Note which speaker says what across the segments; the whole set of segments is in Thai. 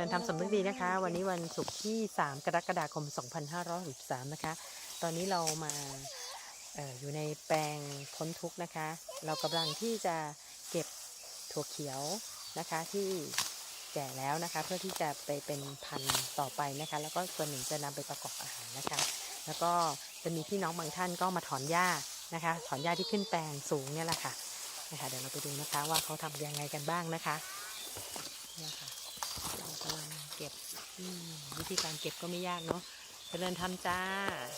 Speaker 1: ค่ะเจริญธรรมสำนึกดีนะคะ วันนี้วันศุกร์ที่ 3 กรกฎาคม 2563 นะคะ ตอนนี้เรามาออยู่ในแปลงพ้นทุกนะคะ เรากำลังที่จะเก็บถั่วเขียวนะคะที่แก่แล้วนะคะ เพื่อที่จะไปเป็นพันธุ์ต่อไปนะคะ แล้วก็ส่วนหนึ่งจะนำไปประกอบอาหารนะคะ แล้วก็จะมีพี่น้องบางท่านก็มาถอนหญ้านะคะ ถอนหญ้าที่ขึ้นแปลงสูงเนี่ยแหละค่ะนะคะเดี๋ยวเราไปดูนะคะว่าเขาทำยังไงกันบ้างนะคะเนี่ยค่ะเรากำลังเก็บอืม วิธีการเก็บก็ไม่ยากเนาะเจริญทำจ้า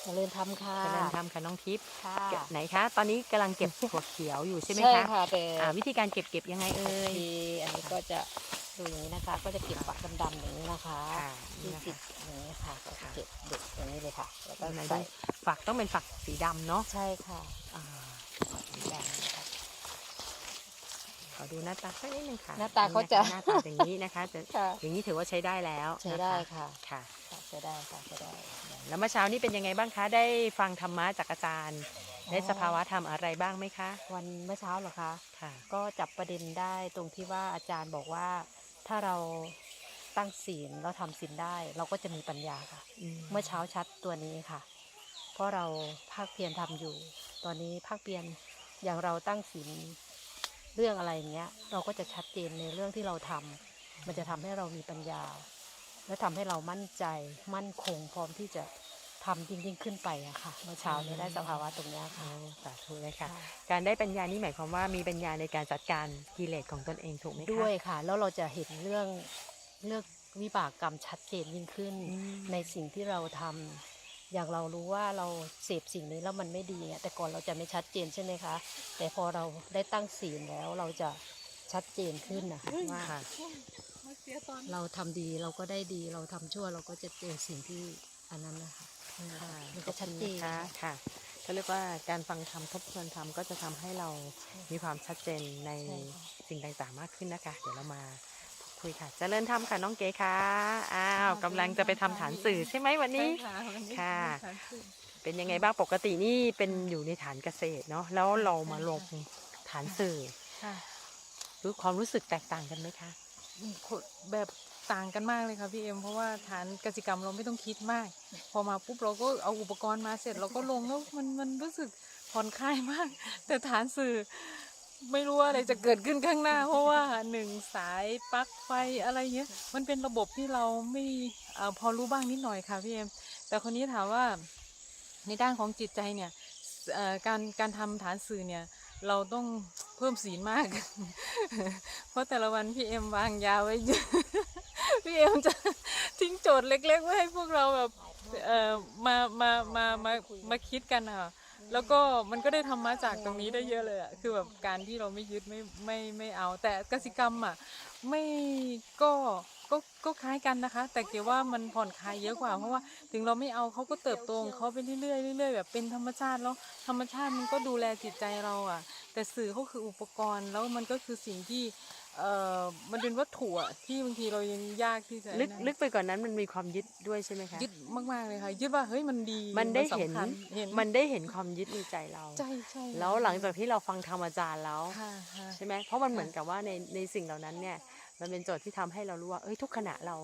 Speaker 2: เจริญธรรมค่ะ
Speaker 1: เจริญทำค่ะน้องทิพย์
Speaker 2: ค่ะ
Speaker 1: เก็บไหนคะตอนนี้กำลังเก็บถั่วเขียวอยู่ใช่ไหม
Speaker 2: ใช่
Speaker 1: คะ
Speaker 2: ค่ะแต่
Speaker 1: อ่าวิธีการเก็บเก็บยังไงเอ่ย
Speaker 2: ทีอันนี้ก็จะดูอย่างนี้นะคะ ก็จะเก็บฝักดำๆอย่างนี้นะคะ
Speaker 1: ค่ะนี่
Speaker 2: ที่
Speaker 1: นะคะ
Speaker 2: ติดอย่างนี้ค่ะก็จะเก็บเด็ดอย่างนี้เลยค่ะแล้วก็
Speaker 1: ไหนดู
Speaker 2: ใส่
Speaker 1: ฝักต้องเป็นฝักสีดำเนาะ
Speaker 2: ใช่ค่ะ
Speaker 1: อ่าฝักสีดำนะคะข อดูหน้าตาสักนิดนึงค่ะ
Speaker 2: หน้าตาเขาจะ
Speaker 1: หน้าตาอย่างนี้นะคะจะ
Speaker 2: ค่ะ
Speaker 1: อย่างนี้ถือว่าใช้ได้แล้ว
Speaker 2: ใช้ได้
Speaker 1: น
Speaker 2: ค่ะ
Speaker 1: ค่ะ
Speaker 2: ค่ะใช้ได้ค่ะใช้ได้
Speaker 1: แล้วเมื่อเช้านี้เป็นยังไงบ้างคะ ได้ฟังธรรมะจากอาจารย์
Speaker 2: อ๋อ
Speaker 1: ได้สภาวะธรรมอะไรบ้างไหมคะ
Speaker 2: วันเมื่อเช้าเหรอคะ
Speaker 1: ค่ะ
Speaker 2: ก็จับประเด็นได้ตรงที่ว่าอาจารย์บอกว่าถ้าเราตั้งศีลเราทำศีลได้ เราก็จะมีปัญญาค่ะ เมื่อเช้าชัดตัวนี้ค่ะ เพราะเราภาคเพียรทำอยู่ ตอนนี้ภาคเพียรอย่างเราตั้งศีล เรื่องอะไรอย่างเงี้ย เราก็จะชัดเจนในเรื่องที่เราทำมันจะทำให้เรามีปัญญา และทำให้เรามั่นใจมั่นคงพร้อมที่จะทำยิ่งยิ่งขึ้นไปอะค่ะ เมื่อเช้านี้ได้สภาวะตรงเนี้ย
Speaker 1: โอ้
Speaker 2: ค่ะ
Speaker 1: สาธุเลยค่ะ
Speaker 2: ค่ะ
Speaker 1: การได้ปัญญานี่หมายความว่ามีปัญญาในการจัดการกิเลสของตนเองถูกไหมคะ
Speaker 2: ด้วยค่ะ แล้วเราจะเห็นเรื่องเรื่องวิบากกรรมชัดเจนยิ่งขึ้น
Speaker 1: อืม
Speaker 2: ในสิ่งที่เราทำ อย่างเรารู้ว่าเราเสพสิ่งนี้แล้วมันไม่ดีเนี่ยแต่ก่อนเราจะไม่ชัดเจนใช่ไหมคะ แต่พอเราได้ตั้งศีลแล้วเราจะชัดเจนขึ้นนะคะว่า
Speaker 1: ค่ะ
Speaker 2: เราทำดีเราก็ได้ดีเราทำชั่วเราก็จะเจอสิ่งที่อันนั้นนะคะ
Speaker 1: ค่ะ
Speaker 2: มันจะชัดเจน
Speaker 1: นะคะค่ะเขาเรียกว่าการฟังธรรมทบทวนธรรมก็จะทำให้เรามีความชัดเจนใน
Speaker 2: ใช่ค่ะ
Speaker 1: สิ่งต่างๆมากขึ้นนะคะ เดี๋ยวเรามาพูด คุยค่ะเจริญธรรมค่ะน้องเก๋ค่ะอ้าวกำลังจะไปทำฐานสื่อใช่ไหมวันนี้
Speaker 3: ใช่ค่ะวันนี้
Speaker 1: ค่ะ
Speaker 3: ทานสื่อ
Speaker 1: เป็นยังไงบ้างปกตินี่เป็นอยู่ในฐานเกษตรเนาะแล้วเรามาลงฐานสื่อ
Speaker 3: ค่ะ
Speaker 1: รู้ความรู้สึกแตกต่างกันไหมคะ
Speaker 3: แบบต่างกันมากเลยค่ะพี่เอ็มเพราะว่าฐานกสิกรรมเราไม่ต้องคิดมาก พอมาปุ๊บเราก็เอาอุปกรณ์มาเสร็จเราก็ลงแล้วมันมันรู้สึกผ่อนคลายมาก แต่ฐานสื่อ ไม่รู้ว่าอะไรจะเกิดขึ้นข้างหน้า เพราะว่าหนึ่งสายปลั๊กไฟอะไรเงี้ยมันเป็นระบบที่เราไม่อพอรู้บ้างนิดหน่อยค่ะพี่เอ็มแต่คนนี้ถามว่าในด้านของจิตใจเนี่ยการการทำฐานสื่อเนี่ยเราต้องเพิ่มศีลมาก เพราะแต่ละวันพี่เอ็มวางยาไว้เยอะพี่เอ็มจะทิ้งโจทย์เล็กๆไว้ให้พวกเราแบบเออมามามามามาคิดกันอะ แล้วก็มันก็ได้ธรรมะจากตรงนี้ได้เยอะเลยอะคือแบบการที่เราไม่ยึดไม่ไม่ไม่เอา แต่กสิกรรมอะไม่ก็ก็ก็คล้ายกันนะคะ แต่เกี่ยวว่ามันผ่อนคลายเยอะกว่า เพราะว่าถึงเราไม่เอาเขาก็เติบโตของเขาไปเรื่อยๆเรื่อยๆแบบเป็นธรรมชาติแล้วธรรมชาติมันก็ดูแลจิตใจเราอะแต่สื่อเขาคืออุปกรณ์แล้วมันก็คือสิ่งที่ เอ่อมันเป็นวัตถุอะที่บางทีเรายังยากที่จะ
Speaker 1: ลึก
Speaker 3: นั่น
Speaker 1: ลึกไปกว่านนั้นมันมีความยึดด้วยใช่ไหมคะ
Speaker 3: ยึดมากๆเลยค่ะยึดว่าเฮ้ยมันดี
Speaker 1: มันได้เห็น
Speaker 3: สำคัญเห็น
Speaker 1: มันได้เห็นความยึดในใจเรา
Speaker 3: ใช่ใช่
Speaker 1: แล้วหลังจากที่เราฟังธรรมอาจารย์แล้ว
Speaker 3: ค่ะค่ะ
Speaker 1: ใช่ไหมเพราะมันเหมือนกับว่าในในสิ่งเหล่านั้นเนี่ย มันเป็นโจทย์ที่ทำให้เรารู้ว่า เอ้ยทุกขณะเรา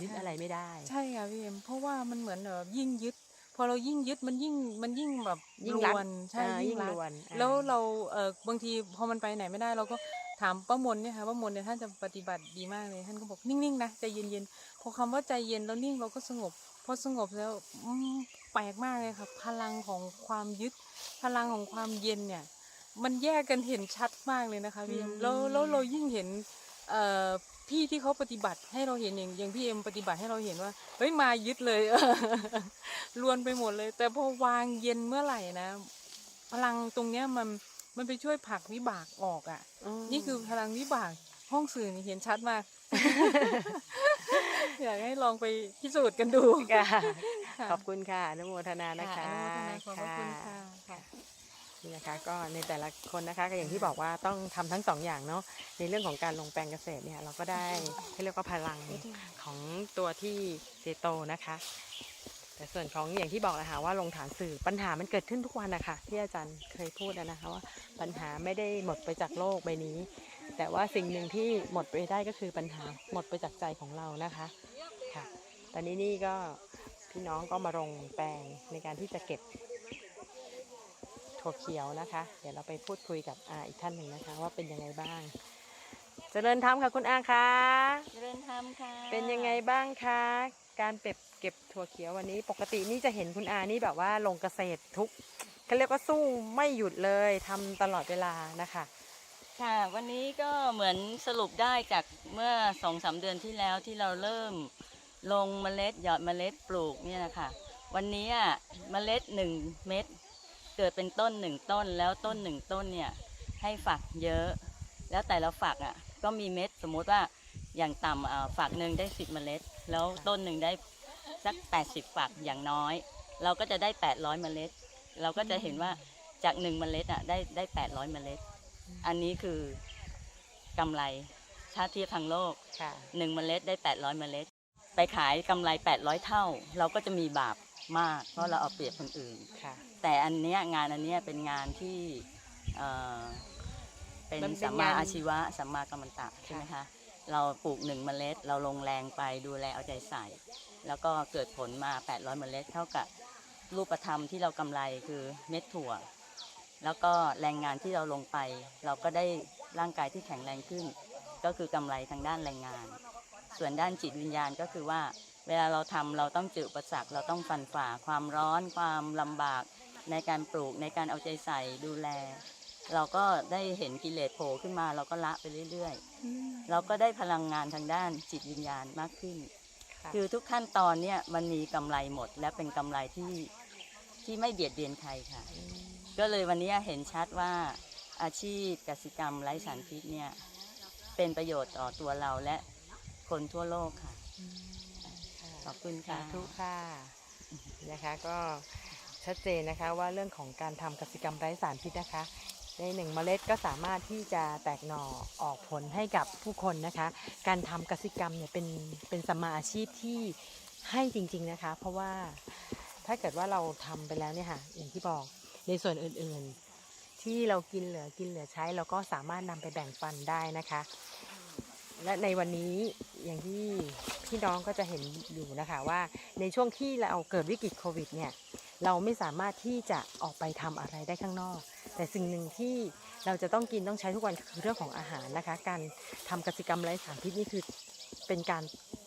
Speaker 1: ยึดอะไรไม่ได้
Speaker 3: ใช่ค่ะพี่เอ็มเพราะว่ามันเหมือนแบบยิ่งยึด พอเรายิ่งยึดมันยิ่งมันยิ่งแบบ
Speaker 1: ยิ่งรัก
Speaker 3: ลวนใช่
Speaker 1: อ่ายิ่ง
Speaker 3: รัก
Speaker 1: ลวนอ่า
Speaker 3: แล้วเราเออบางทีพอมันไปไหนไม่ได้เราก็ ถามป้ามนเนี่ยค่ะป้ามนเนี่ยท่านจะปฏิบัติดีมากเลย ท่านก็บอกนิ่งๆนะใจเย็นๆพอคำว่าใจเย็นแล้วนิ่งเราก็สงบพอสงบแล้วอืมแปลกมากเลยค่ะพลังของความยึด พลังของความเย็นเนี่ย มันแยกกันเห็นชัดมากเลยนะคะพี่เอ็มแล้วแล้วเรายิ่งเห็นเอ่อพี่ที่เขาปฏิบัติให้เราเห็นอย่างอย่างพี่เอ็มปฏิบัติให้เราเห็นว่าเฮ้ยมายึดเลยลวนไปหมดเลย แต่พอวางเย็นเมื่อไหร่นะ พลังตรงเนี้ยมัน มันไปช่วยผลักวิบากออกอะ
Speaker 1: ม
Speaker 3: นี่คือพลังวิบากห้องสื่อนี่เห็นชัดมาก อยากให้ลองไปพิสูจน์กันดู
Speaker 1: ค่ะ
Speaker 3: ค่ะ
Speaker 1: ขอบคุณค่ะอนุโมทนานะคะ
Speaker 3: อนุโมทนาขอบพระคุณค่ะค่ะ
Speaker 1: นี่นะคะก็ในแต่ละคนนะคะก็อย่างที่บอกว่าต้องทำทั้งสองอย่างเนาะในเรื่องของการลงแปลงเกษตรเนี่ยเราก็ได้ให้เรียกว่าพลังของตัวที่เจโตนะคะ แต่แต่ส่วนของอย่างที่บอกนะคะว่าลงฐานสื่อปัญหามันเกิดขึ้นทุกวันนะคะที่อาจารย์เคยพูดอะนะคะว่าปัญหาไม่ได้หมดไปจากโลกใบนี้ แต่ว่าสิ่งหนึ่งที่หมดไปได้ก็คือปัญหาหมดไปจากใจของเรานะคะค่ะ ตอนนี้นี่ก็พี่น้องก็มาลงแปลงในการที่จะเก็บถั่วเขียวนะคะ เดี๋ยวเราไปพูดคุยกับอาอีกท่านหนึ่งนะคะ ว่าเป็นยังไงบ้าง เจริญธรรมค่ะคุณอาคะ
Speaker 4: เจริญธรรมค่ะ
Speaker 1: เป็นยังไงบ้างคะการเก็บ เก็บถั่วเขียววันนี้ ปกตินี่จะเห็นคุณอานี่แบบว่าลงเกษตรทุกเขาเรียกว่าสู้ไม่หยุดเลยทำตลอดเวลานะคะ
Speaker 4: ค่ะวันนี้ก็เหมือนสรุปได้จากเมื่อสองสามเดือนที่แล้วที่เราเริ่มลงเมล็ดหยอดเมล็ดปลูกเนี่ยนะคะวันนี้อะเมล็ดหนึ่งเม็ดเกิดเป็นต้นหนึ่งต้นแล้วต้นหนึ่งต้นเนี่ยให้ฝักเยอะ แล้วแต่ละฝักอะก็มีเม็ดสมมุติว่าอย่างต่ำอ่าฝักหนึ่งได้สิบเมล็ด แล้วต้นหนึ่งได้ สักแปดสิบฝักอย่างน้อย เราก็จะได้แปดร้อยเมล็ด เราก็จะเห็นว่าจากหนึ่งเมล็ดอะได้ได้แปดร้อยเมล็ด อันนี้คือกำไรถ้าเทียบทางโลก
Speaker 1: ค่ะ
Speaker 4: หนึ่งเมล็ดได้ 800 เมล็ด ไปขายกำไร 800 เท่า เราก็จะมีบาปมาก เพราะเราเอาเปรียบคนอื่น
Speaker 1: ค่ะ
Speaker 4: แต่อันเนี้ยงานอันเนี้ยเป็นงานที่เอ่อเป็น
Speaker 1: มันเป็น
Speaker 4: สัมมางา
Speaker 1: น
Speaker 4: อาชีวะสัมมากัมมันตะใช่ไหมคะ เราปลูกหนึ่งเมล็ด เราลงแรงไปดูแลเอาใจใส่ แล้วก็เกิดผลมา 800เมล็ด เท่ากับรูปธรรมที่เรากำไรคือเม็ดถั่ว แล้วก็แรงงานที่เราลงไป เราก็ได้ร่างกายที่แข็งแรงขึ้น ก็คือกำไรทางด้านแรงงาน ส่วนด้านจิตวิญญาณก็คือว่า เวลาเราทำเราต้องเจออุปสรรคเราต้องฟันฝ่าความร้อน ความลำบากในการปลูกในการเอาใจใส่ดูแล เราก็ได้เห็นกิเลสโผล่ขึ้นมา เราก็ละไปเรื่อยๆ เราก็ได้พลังงานทางด้านจิตวิญญาณมากขึ้น
Speaker 1: ค่ะ
Speaker 4: คือทุกขั้นตอนเนี่ยมันมีกำไรหมดและเป็นกำไรที่ที่ไม่เบียดเบียนใครค่ะ ก็เลยวันนี้เห็นชัดว่าอาชีพกสิกรรมไร้สารพิษเนี่ยเป็นประโยชน์ต่อตัวเราและคนทั่วโลกค่ะขอบคุณ
Speaker 1: สา
Speaker 4: ค่ะ
Speaker 1: ธุค่ะนะคะก็ชัดเจนนะคะว่าเรื่องของการทำกสิกรรมไร้สารพิษนะคะ ในหนึ่งเมล็ดก็สามารถที่จะแตกหน่อออกผลให้กับผู้คนนะคะ การทำกสิกรรมเนี่ยเป็นเป็นสมมาอาชีพที่ให้จริง ๆนะคะ เพราะว่าถ้าเกิดว่าเราทำไปแล้วเนี่ยค่ะอย่างที่บอกในส่วนอื่นๆ ที่เรากินเหลือกินเหลือใช้ เราก็สามารถนำไปแบ่งปันได้นะคะ และในวันนี้อย่างที่พี่น้องก็จะเห็นอยู่นะคะว่าในช่วงที่เราเกิดวิกฤตโควิดเนี่ยเราไม่สามารถที่จะออกไปทำอะไรได้ข้างนอก แต่สิ่งหนึ่งที่เราจะต้องกินต้องใช้ทุกวันคือเรื่องของอาหารนะคะ การทำกสิกรรมไร้สารพิษนี่คือเป็นการ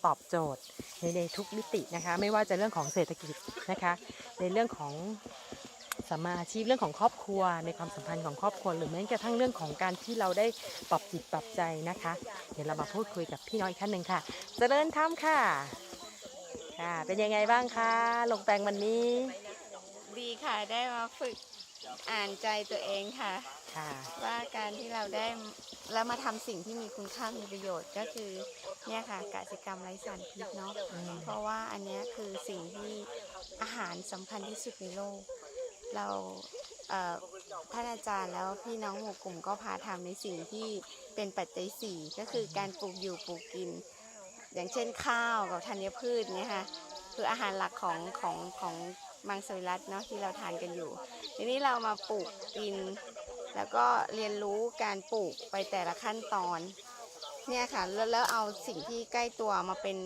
Speaker 1: ตอบโจทย์ในในทุกมิตินะคะ ไม่ว่าจะเรื่องของเศรษฐกิจนะคะ ในเรื่องของสมาอาชีพเรื่องของครอบครัว ในความสัมพันธ์ของครอบครัว หรือแม้กระทั่งเรื่องของการที่เราได้ปรับจิตปรับใจนะคะ เดี๋ยวเรามาพูดคุยกับพี่น้อยอีกท่านหนึ่งค่ะเจริญธรรมค่ะค่ะ เป็นยังไงบ้างคะลงแปลงวันนี้
Speaker 5: ดีค่ะได้มาฝึก อ่านใจตัวเองค่ะ
Speaker 1: ค่ะ
Speaker 5: ว่าการที่เราได้แล้วมาทำสิ่งที่มีคุณค่ามีประโยชน์ก็คือเนี่ยค่ะกสิกรรมไร้สารพิษเนาะ
Speaker 1: อืม
Speaker 5: เพราะว่าอันเนี้ยคือสิ่งที่อาหารสำคัญที่สุดในโลก เราเอ่อท่านอาจารย์แล้วพี่น้องหมู่กลุ่มก็พาทำในสิ่งที่เป็นปัจจัยสี่ก็คือการปลูกอยู่ปลูกกิน อย่างเช่นข้าวกับธัญพืชเนี่ยค่ะคืออาหารหลักของของของ มังสวิรัตเนาะที่เราทานกันอยู่ ทีนี้เรามาปลูกกิน แล้วก็เรียนรู้การปลูกไปแต่ละขั้นตอน เนี่ยค่ะแล้วแล้วเอาสิ่งที่ใกล้ตัวมาเป็น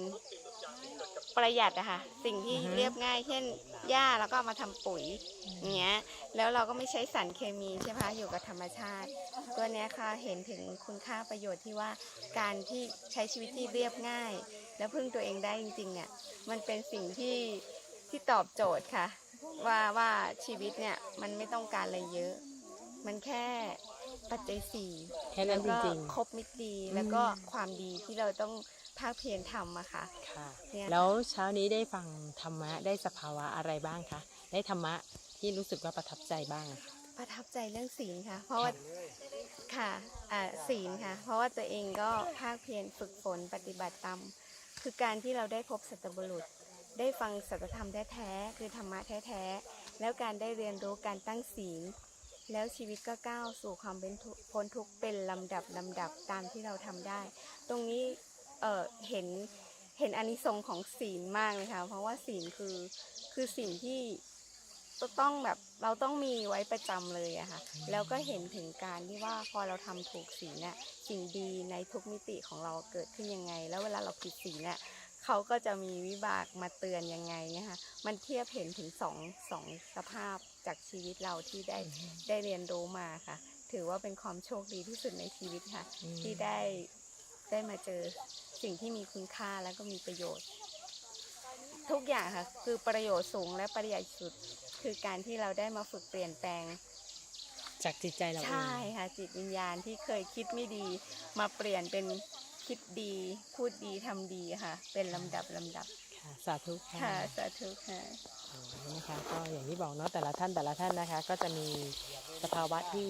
Speaker 5: ประหยัดอะค่ะสิ่งที่เรียบง่าย เช่นหญ้าแล้วก็มาทำปุ๋ยเงี้ยแล้วเราก็ไม่ใช้สารเคมีใช่ไหมคะอยู่กับธรรมชาติ ตัวเนี้ยค่ะเห็นถึงคุณค่าประโยชน์ที่ว่าการที่ใช้ชีวิตที่เรียบง่าย แล้วพึ่งตัวเองได้จริงๆเนี่ยมันเป็นสิ่งที่ ที่ตอบโจทย์ค่ะ ว่าว่าชีวิตเนี่ยมันไม่ต้องการอะไรเยอะ มันแค่ปัจจัยสี่
Speaker 1: แค่นั้นจ
Speaker 5: แล้วก็
Speaker 1: ริง
Speaker 5: ครบมิตรดีแล้วก็ความดีที่เราต้องภาคเพียรทำอะค่ะ
Speaker 1: ๆค่ะ
Speaker 5: เนี่ย
Speaker 1: แล้วเช้านี้ได้ฟังธรรมะได้สภาวะอะไรบ้างคะได้ธรรมะที่รู้สึกว่าประทับใจบ้างอะคะ
Speaker 5: ประทับใจเรื่องศีลค่ะ เพราะว่าค่ะอ่าศีลค่ะ เพราะว่าตัวเองก็ภาคเพียรฝึกฝนปฏิบัติตามคือการที่เราได้พบสัตบุรุษ ได้ฟังสัจธรรมแท้ๆคือธรรมะแท้ๆแล้วการได้เรียนรู้การตั้งศีล แล้วชีวิตก็ก้าวสู่ความเป็นพ้นทุกข์เป็นลำดับลำดับตามที่เราทำได้ ตรงนี้เออเห็นเห็นอานิสงส์ของศีลมากเลยค่ะเพราะว่าศีลคือคือสิ่งที่ต้องแบบเราต้องมีไว้ประจำเลยอะค่ะแล้วก็เห็นถึงการที่ว่าพอเราทำถูกศีลเนี่ยสิ่งดีในทุกมิติของเราเกิดขึ้นยังไง แล้วเวลาเราผิดศีลเนี่ย เขาก็จะมีวิบากมาเตือนยังไงเนี่ยค่ะมันเทียบเห็นถึงสองสองสภาพจากชีวิตเราที่ได้ได้เรียนรู้มาค่ะ ถือว่าเป็นความโชคดีที่สุดในชีวิตค่ะ
Speaker 1: อืม
Speaker 5: ที่ได้ได้มาเจอสิ่งที่มีคุณค่าแล้วก็มีประโยชน์ ทุกอย่างค่ะ คือประโยชน์สูงและประหยัดสุด คือการที่เราได้มาฝึกเปลี่ยนแปลง
Speaker 1: จากจิตใจเราเอง
Speaker 5: ใช่ค่ะจิตวิญญาณที่เคยคิดไม่ดีมาเปลี่ยนเป็น คิดดี พูดดีทำดีค่ะ เป็นลำดับลำดับ
Speaker 1: ค่ะสาธุค่ะ
Speaker 5: ค่ะสาธุค่ะ
Speaker 1: อ๋อนะคะก็อย่างที่บอกเนาะแต่ละท่านแต่ละท่านนะคะ ก็จะมีสภาวะที่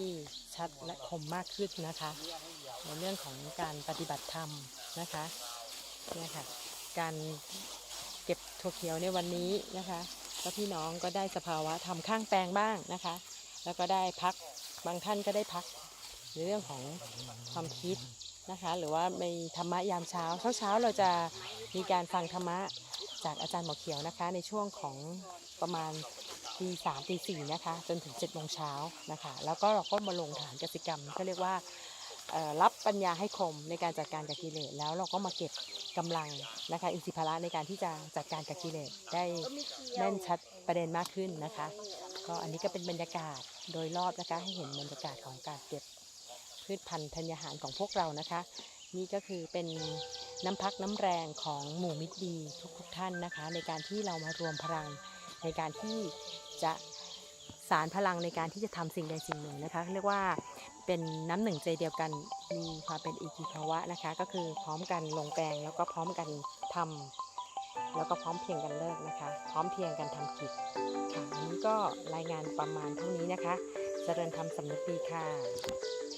Speaker 1: ชัดและคมมากขึ้นนะคะ ในเรื่องของการปฏิบัติธรรมนะคะเนี่ยค่ะการเก็บถั่วเขียวในวันนี้นะคะก็พี่น้องก็ได้สภาวะทำข้างแปลงบ้างนะคะ แล้วก็ได้พักบางท่านก็ได้พักในเรื่องของความคิด นะคะ หรือว่ามีธรรมะยามเช้าเช้าเช้าๆเราจะมีการฟังธรรมะจากอาจารย์หมอเขียวนะคะ ในช่วงของประมาณตีสามตีสี่นะคะ จนถึงเจ็ดโมงเช้านะคะ แล้วก็เราก็มาลงฐานกสิกรรมก็เรียกว่ารับปัญญาให้คมในการจัดการกับกิเลสแล้วเราก็มาเก็บกำลังนะคะอินทรีย์พละในการที่จะจัดการกับกิเลสได้แน่นชัดประเด็นมากขึ้นนะคะ ก็อันนี้ก็เป็นบรรยากาศโดยรอบนะคะให้เห็นบรรยากาศของการเก็บ พืชพันธุ์ธัญญาหารของพวกเรานะคะ นี่ก็คือเป็นน้ำพักน้ำแรงของหมู่มิตรดีทุกๆท่านนะคะ ในการที่เรามารวมพลังในการที่จะสารพลังในการที่จะทำสิ่งใดสิ่งหนึ่งนะคะเรียกว่าเป็นน้ำหนึ่งใจเดียวกันมีความเป็นอีกีภาวะนะคะ ก็คือพร้อมกันลงแปลงแล้วก็พร้อมกันทำแล้วก็พร้อมเพียงกันเลิกนะคะ พร้อมเพียงกันทำกิจค่ะอันนี้ก็รายงานประมาณเท่านี้นะคะ เจริญธรรมสำนึกดีค่ะ